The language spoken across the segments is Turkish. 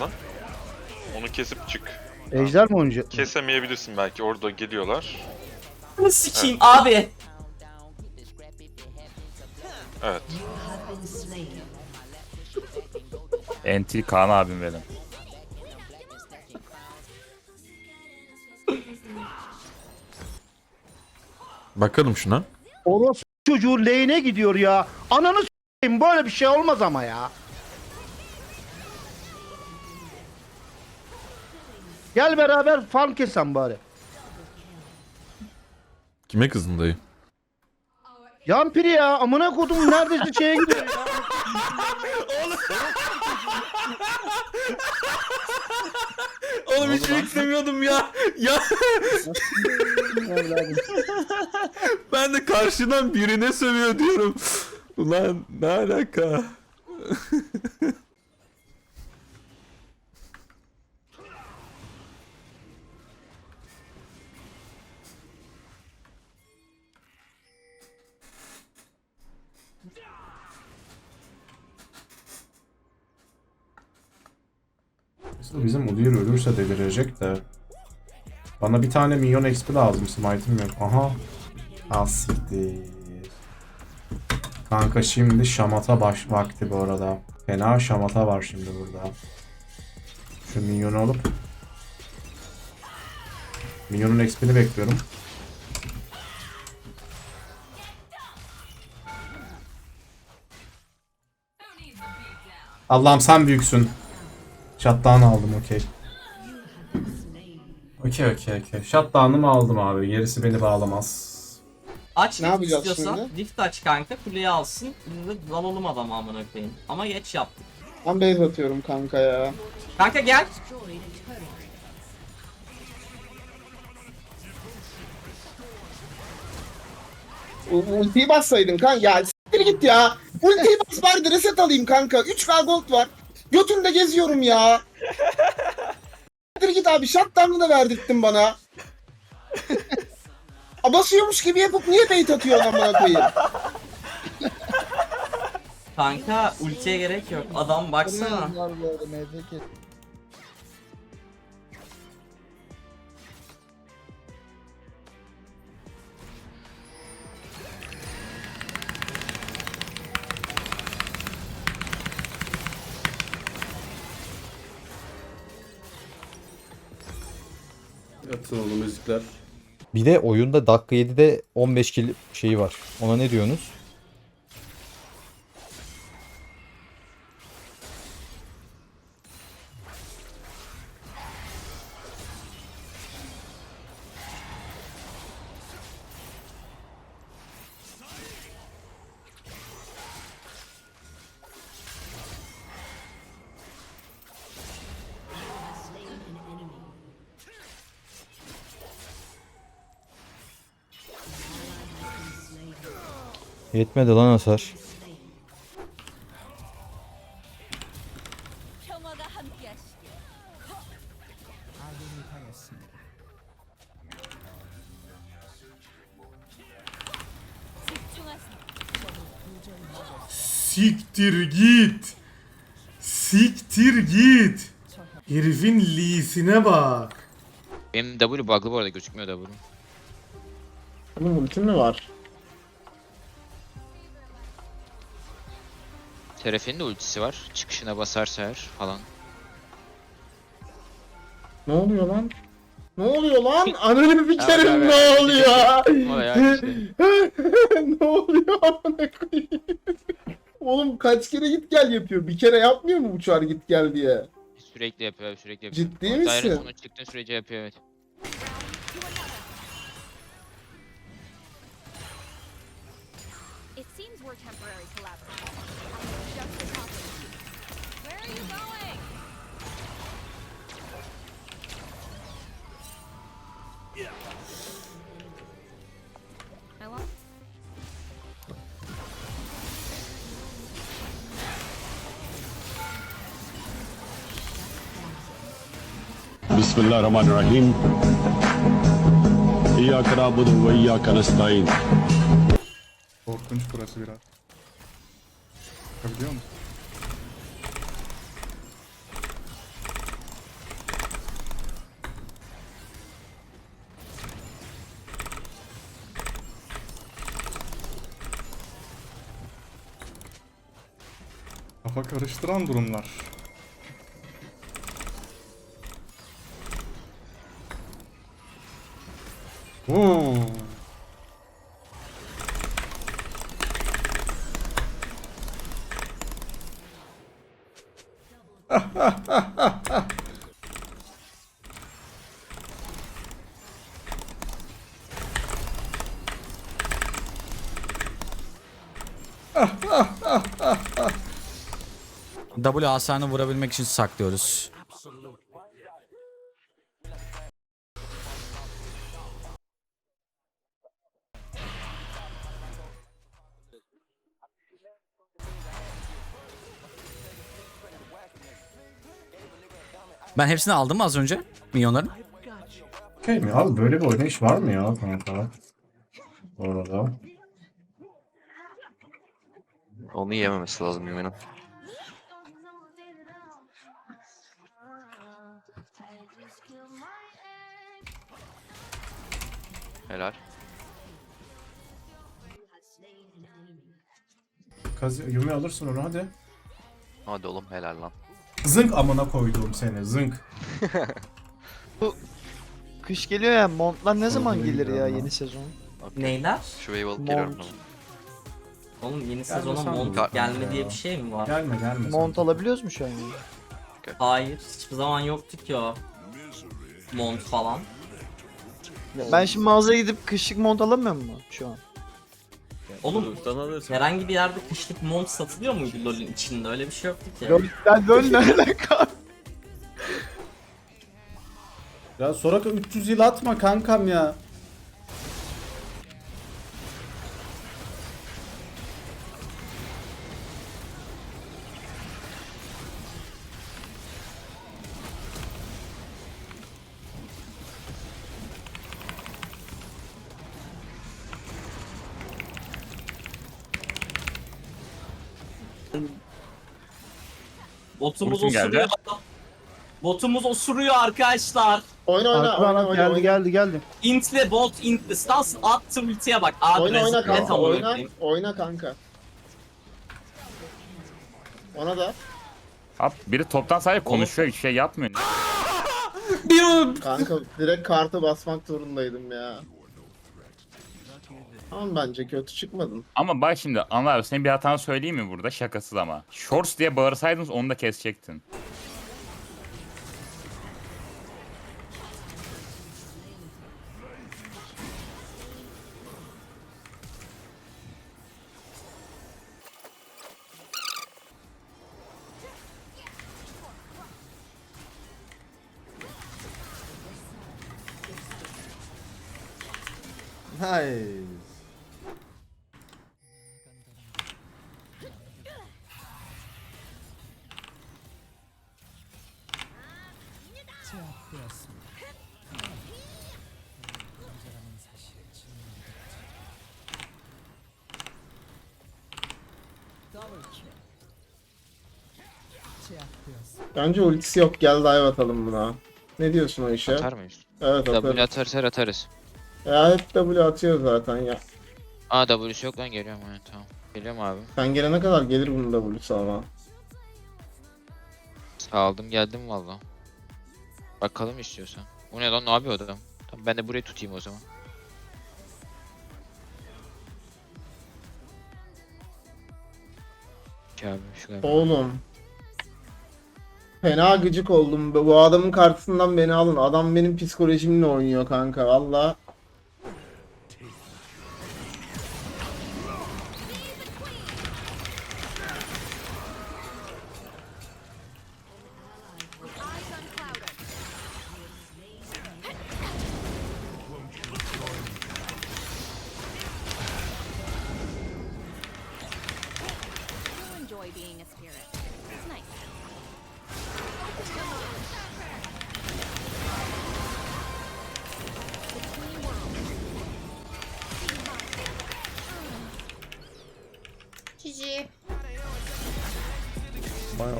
birazdan. Onu kesip çık. Ejder mi oynayacak? Kesemeyebilirsin belki orada geliyorlar. Bunu sikeyim abi. Evet. Enti Kaan abim benim. Bakalım şuna. Orospu çocuğu lane'e gidiyor ya. Ananı s**eyim böyle bir şey olmaz ama ya. Gel beraber farm kesen bari. Kime kızdın dayı? Yampiri ya amına kodum neredeyse şeye gidiyor ya. Oğlum hiç beklemiyordum ya. Ya ben de karşıdan birine sövüyor diyorum. Ulan ne alaka? Bizim Udyr ölürse delirecek de. Bana bir tane minyon XP lazım. Smite'im yok. Aha. Ah siktir. Kanka şimdi şamata baş vakti bu arada. Fena şamata var şimdi burada. Şu minyonu alıp Minyonun XP'ni bekliyorum. Allah'ım sen büyüksün. Shutdown aldım okey. Okey okey okey. Shutdown'ımı aldım abi. Gerisi beni bağlamaz. Aç Ne yapacağız istiyorsan. şimdi? Dift aç kanka. Kuleyi alsın. Biz de dalalım adamı amına koyayım. Ama geç yaptık. Ben base atıyorum kanka ya. Kanka gel. U- Ultiyi bassaydın kanka. Ya s**tir git ya. Ultiyi bas bari reset alayım kanka. 3k gold var. Götümde geziyorum ya. S**tir git abi. Shutdown'ı da verdirttin bana. A, Basıyormuş gibi yapıp niye bait atıyorsun amına koyayım? Kanka ultiye gerek yok. Adam baksana. Atın oğlum müzikler. Bir de oyunda dakika 7'de 15 kill şeyi var. Ona ne diyorsunuz? Yetmedi lan hasar. Siktir git. Siktir git. Herifin lisine bak. Benim W bug'lı bu arada gözükmüyor W'm. Bunun ulti mi var? Terefe'nin de ultisi var. Çıkışına basarsa eğer falan. Ne oluyor lan? Ne oluyor lan? Ananı bir kere ne oluyor? Ne oluyor amına koyayım? Oğlum kaç kere git gel yapıyor. Bir kere yapmıyor mu bu çar git gel diye? Sürekli yapıyor abi sürekli yapıyor. Ciddi O daire misin? sonu çıktığın sürece yapıyor evet. It seems we're temporary collaborators. Bismillahirrahmanirrahim. İyyâke nâbudu ve iyâke nestaîn. Korkunç burası biraz. Bakabiliyor musun? Kafa karıştıran durumlar. W hasarını vurabilmek için saklıyoruz. Ben hepsini aldım mı az önce? Milyonların. Okey mi? Abi böyle bir oynayış var mı ya kanka? Bu arada. Onu yememesi lazım Yumi'nin. Helal. Kazi, Yumi alırsın onu hadi. Hadi oğlum helal lan. Zınk amına koyduğum seni zınk. Kış geliyor ya montlar ne zaman gelir ya yeni sezon? Neyler? Şu wave alıp geliyorum Mont. tamam. Oğlum yeni sezona mont gelme diye bir şey mi var? Gelme gelme. sen. alabiliyoruz mu şu an? Hayır, hiçbir zaman yoktu ki o. Mont falan. Ben şimdi mağazaya gidip kışlık mont alamıyor mu şu an? Oğlum herhangi bir yerde kışlık mont satılıyor muydu LoL'ün içinde? Öyle bir şey yoktu ki. Ben böyle alaka? Ya Soraka 300 yıl atma kankam ya. Botumuz osuruyor. Botumuz osuruyor arkadaşlar. Oyna oyna Arkadan oyna oyna geldi oyna. geldi geldi. Intle bot intle stans attı ultiye bak. Abi Oyna oyna kanka net oyna. Oyna kanka. Ona da. Abi biri toptan sadece konuşuyor hiç şey yapmıyor. Kanka direkt kartı basmak zorundaydım ya. Tamam bence kötü çıkmadın. Ama bak şimdi Anıl abi senin bir hatan söyleyeyim mi burada şakasız ama. Shorts diye bağırsaydınız onu da kesecektin. Bence ultisi yok gel dive atalım buna. Ne diyorsun o işe? Atar mıyız? Evet W atarız. atarsa atarız. Ya hep W atıyor zaten ya. Aa W'su yok lan geliyorum yani tamam. Geliyorum abi. Sen gelene kadar gelir bunun W'su ama. Aldım geldim valla. Bakalım istiyorsan. O ne lan ne yapıyor adam? Tamam ben de burayı tutayım o zaman. Abi şu galiba. Oğlum. Fena gıcık oldum. Bu adamın karşısından beni alın. Adam benim psikolojimle oynuyor kanka. Valla.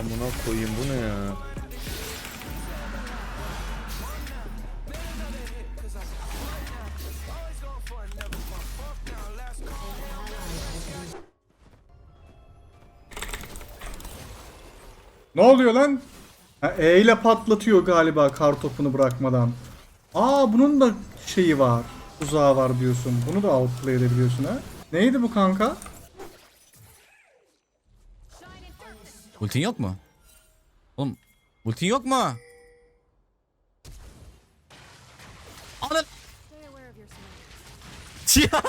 Amına koyayım bu ne ya? Ne oluyor lan? Ha, e ile patlatıyor galiba kar topunu bırakmadan. Aa bunun da şeyi var. Tuzağı var diyorsun. Bunu da outplay edebiliyorsun ha. Neydi bu kanka? Ultin yok mu? Oğlum ultin yok mu? Surroundings.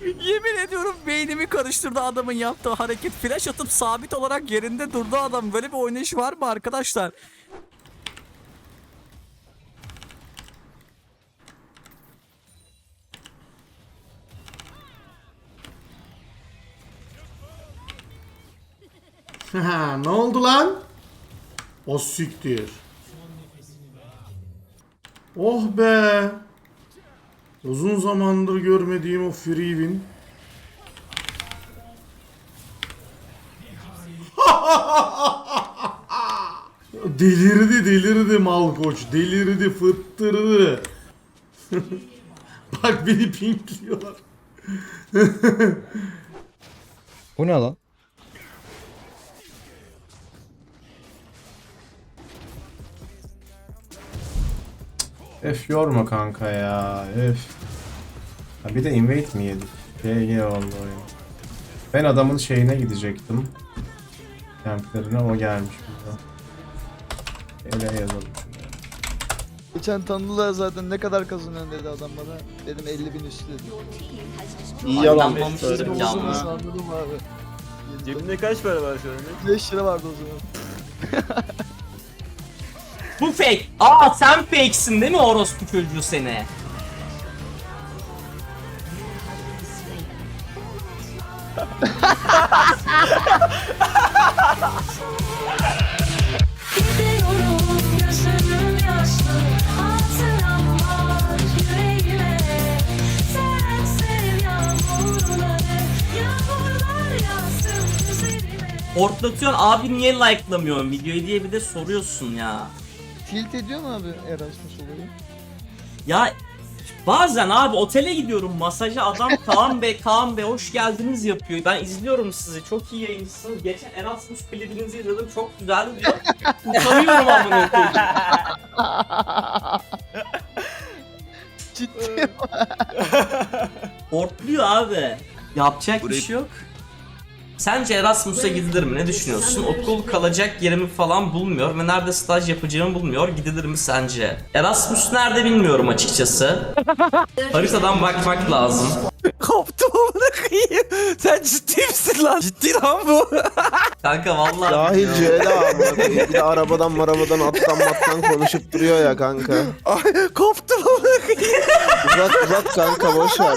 Yemin ediyorum beynimi karıştırdı adamın yaptığı hareket. Flash atıp sabit olarak yerinde durdu adam. Böyle bir oynayış var mı arkadaşlar? Ne oldu lan? O siktir. Oh be. Uzun zamandır görmediğim o free win. delirdi delirdi Malkoç. Delirdi fıttırdı. Bak beni pinkliyorlar. Bu ne lan? Öf yorma kanka ya. Öf. Ha bir de invade mi yedik? GG oldu oyun. Ben adamın şeyine gidecektim. Kemplerine o gelmiş burada. Ele yazalım şuraya. Geçen tanıdılar zaten ne kadar kazanıyorsun dedi adam bana. Dedim 50 bin üstü dedi. İyi Aylanmamışız bir canlı. anladım abi. Cebinde kaç para var şu anda? 5 lira vardı o zaman. Bu fake. Aa sen fakesin değil mi orospu çocuğu seni? Ortlatıyorsun abi niye like'lamıyorsun videoyu diye bir de soruyorsun ya. Tilt ediyor mu abi Erasmus olayı? Ya bazen abi otele gidiyorum masaja adam Kaan Bey Kaan Bey hoş geldiniz yapıyor. Ben izliyorum sizi çok iyi yayıncısınız. Geçen Erasmus klibinizi izledim çok güzel diyor. Utanıyorum amına koyayım. Ciddi Ortluyor abi. Yapacak bir şey yok. Sence Erasmus'a gidilir mi? Ne düşünüyorsun? Okul kalacak yerimi falan bulmuyor ve nerede staj yapacağımı bulmuyor. Gidilir mi sence? Erasmus nerede bilmiyorum açıkçası. Haritadan bakmak lazım. Koptum amına koyayım. Sen ciddi misin lan? Ciddi lan bu. Kanka vallahi Cahil Ceyda abi. Bir de arabadan marabadan attan mattan konuşup duruyor ya kanka. Koptum amına koyayım. Uzat uzat kanka boş ver.